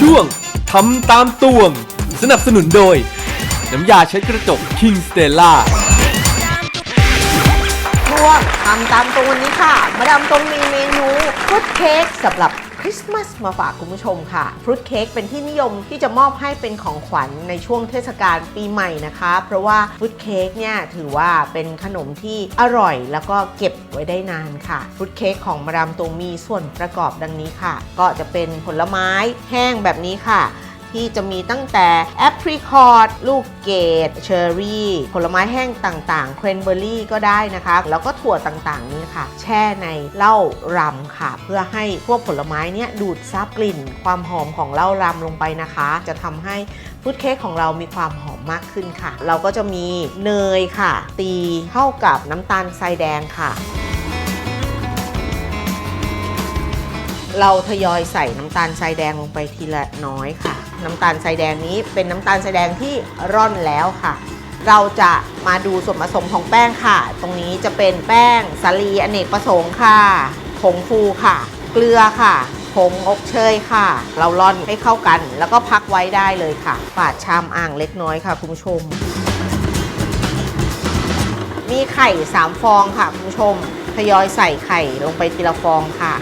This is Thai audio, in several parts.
ช่วงทำตามตวง สนับสนุนโดย น้ำยาเช็ดกระจก King Stella ช่วงทำตามตรงวันนี้ค่ะ มาดามตรงมีเมนูฟุตเค้กสำหรับ ริสต์มาสมาฝากคุณผู้ชมค่ะฟรุตเค้กเป็นที่นิยมที่จะมอบให้เป็นของขวัญในช่วงเทศกาลปีใหม่นะคะ เพราะว่าฟรุตเค้กเนี่ยถือว่าเป็นขนมที่อร่อยแล้วก็เก็บไว้ได้นานค่ะฟรุตเค้กของมาดามตูมีส่วนประกอบดังนี้ค่ะ ก็จะเป็นผลไม้แห้งแบบนี้ค่ะ ที่จะมีตั้งแต่แอปริคอตลูกเกดเชอร์รี่ ผลไม้แห้งต่างๆ เครนเบอร์รี่ก็ได้นะคะ แล้วก็ถั่วต่างๆนี่ค่ะ แช่ในเหล้ารำค่ะ เพื่อให้พวกผลไม้เนี่ยดูดซับกลิ่น ความหอมของเหล้ารำลงไปนะคะ จะทำให้ฟุตเค้กของเรามีความหอมมากขึ้นค่ะ เราก็จะมีเนยค่ะ ตีเข้ากับน้ำตาลทรายแดงค่ะเราทยอยใส่น้ำตาลทรายแดงลงไปทีละน้อยค่ะ น้ำตาลทรายแดงนี้เป็นน้ำตาลทรายแดงที่ร่อนแล้วค่ะ เราจะมาดูส่วนผสมของแป้งค่ะ ตรงนี้จะเป็นแป้งสาลีอเนกประสงค์ค่ะผงฟูค่ะ เกลือค่ะผงอบเชยค่ะ เราร่อนให้เข้ากัน แล้วก็พักไว้ได้เลยค่ะปาดชามอ่างเล็กน้อยค่ะคุณผู้ชม มีไข่ 3 ฟองค่ะคุณผู้ชมทยอยใส่ไข่ลงไปทีละฟองค่ะ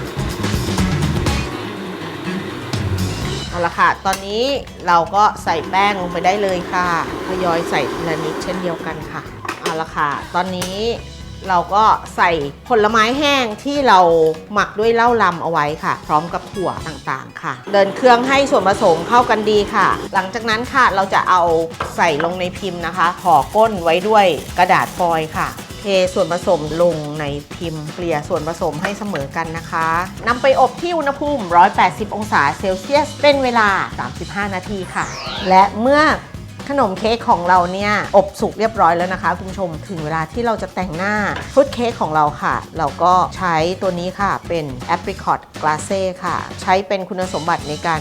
เอาละค่ะ ตอนนี้เราก็ใส่แป้งลงไปได้เลยค่ะทยอยใส่ทีละนิดเช่นเดียวกันค่ะ เอาละค่ะ ตอนนี้เราก็ใส่ผลไม้แห้งที่เราหมักด้วยเหล้าลำเอาไว้ค่ะ พร้อมกับถั่วต่างๆค่ะ เดินเครื่องให้ส่วนผสมเข้ากันดีค่ะ หลังจากนั้นค่ะเราจะเอาใส่ลงในพิมพ์นะคะห่อก้นไว้ด้วยกระดาษฟอยล์ค่ะ ส่วนผสมลงในพิมพ์เกลี่ยส่วนผสมให้เสมอกันนะคะนำไปอบที่อุณหภูมิ 180 องศาเซลเซียส เป็นเวลา 35 นาทีค่ะ และเมื่อขนมเค้กของเราเนี่ย อบสุกเรียบร้อยแล้วนะคะ คุณผู้ชมถึงเวลาที่เราจะแต่งหน้าฟรุตเค้กของเราค่ะ เราก็ใช้ตัวนี้ค่ะเป็น apricot glace ค่ะ ใช้เป็นคุณสมบัติในการ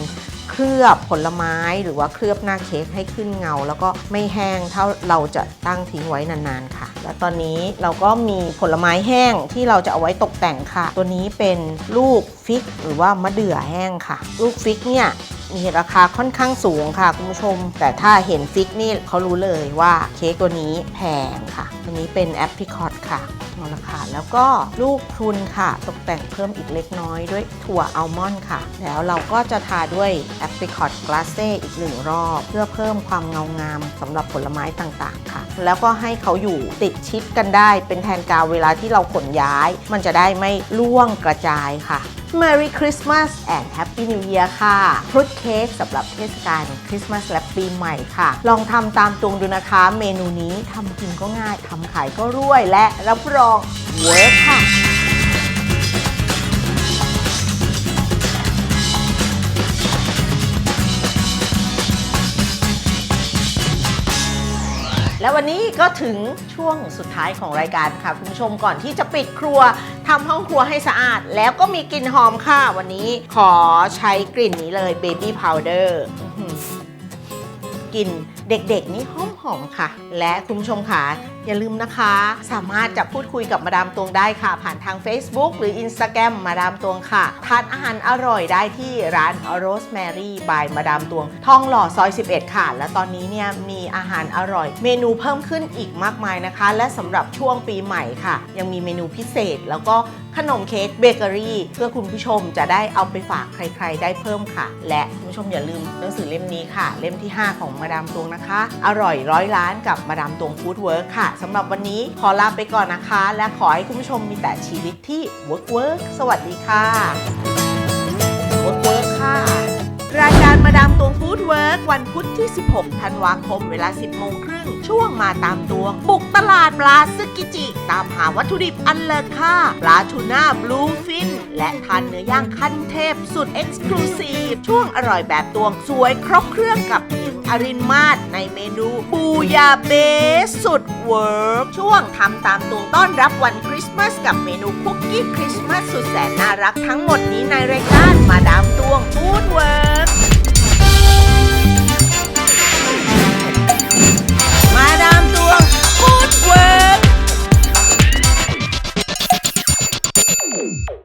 เคลือบผลไม้หรือว่าเคลือบหน้าเค้กให้ขึ้นเงา แล้วก็ไม่แห้งเท่าเราจะตั้งทิ้งไว้นานๆค่ะ และตอนนี้เราก็มีผลไม้แห้งที่เราจะเอาไว้ตกแต่งค่ะ ตัวนี้เป็นลูกฟิกหรือว่ามะเดื่อแห้งค่ะ ลูกฟิกเนี่ยมีราคาค่อนข้างสูงค่ะคุณผู้ชม แต่ถ้าเห็นฟิกนี่เขารู้เลยว่าเค้กตัวนี้แพงค่ะตัวนี้เป็นแอปริคอตค่ะ เอาละค่ะ แล้วก็ลูกพรุนค่ะ ตกแต่งเพิ่มอีกเล็กน้อยด้วยถั่วอัลมอนด์ค่ะ แล้วเราก็จะทาด้วยแอปริคอตกลาเซ่อีกหนึ่งรอบ เพื่อเพิ่มความเงางามสำหรับผลไม้ต่างๆค่ะ แล้วก็ให้เขาอยู่ติดชิดกันได้เป็นแทนกาวเวลาที่เราขนย้าย มันจะได้ไม่ล่วงกระจายค่ะ Merry Christmas and Happy New Year ค่ะฟรุตเค้กสำหรับเทศกาลคริสต์มาสและปีใหม่ค่ะ ลองทำตามตวงดูนะคะ เมนูนี้ทำกินก็ง่ายทำขายก็รวยและรับรองเวิร์คค่ะ และวันนี้ก็ถึงช่วงสุดท้ายของรายการค่ะ คุณผู้ชมก่อนที่จะปิดครัวทำห้องครัวให้สะอาด แล้วก็มีกลิ่นหอมค่ะ วันนี้ขอใช้กลิ่นนี้เลย Baby Powder อื้อหือ กลิ่นเด็กๆ นี่หอมหอมค่ะ และคุณผู้ชมค่ะอย่าลืมนะคะ สามารถจะพูดคุยกับมาดามตวงได้ค่ะ ผ่านทาง Facebook หรือ Instagram มาดามตวงค่ะ ทานอาหารอร่อยได้ที่ร้าน Rosemary by มาดามตวง ทองหล่อซอย 11 ค่ะ และตอนนี้เนี่ยมีอาหารอร่อย เมนูเพิ่มขึ้นอีกมากมายนะคะ และสำหรับช่วงปีใหม่ค่ะ ยังมีเมนูพิเศษแล้วก็ ขนมเค้กเบเกอรี่เพื่อคุณผู้ชมจะได้เอาไปฝากใคร ๆ ได้เพิ่มค่ะ และคุณผู้ชมอย่าลืมหนังสือเล่มนี้ค่ะ เล่มที่ 5 ของมาดามตวงนะคะ อร่อยร้อยล้านกับมาดามตวงฟู้ดเวิร์คค่ะสำหรับวันนี้ขอลาไปก่อนนะคะ และขอให้คุณผู้ชมมีแต่ชีวิตที่เวิร์คเวิร์คสวัสดีค่ะเวิร์คเวิร์คค่ะ รายการมาดามตวงฟู้ดเวิร์กวันพุธที่ 16 ธันวาคมเวลา 10 โมงครึ่ง ช่วงมาตามตวง บุกตลาดปลาซึกิจิ ตามหาวัตถุดิบอันเลิศค่า ปลาทูน่าบลูฟิน และทานเนื้อย่างขั้นเทพ สุดเอ็กซ์คลูซีฟ ช่วงอร่อยแบบตวงสวยครบเครื่องกับหญิง อรินมาศในเมนูบูยาเบสสุดเวิร์กช่วงทำตามตวงต้อนรับวันคริสต์มาสกับเมนูคุกกี้คริสต์มาสสุดแสนน่ารักทั้งหมดนี้ในรายการมาดามตวงฟูดเวิร์ก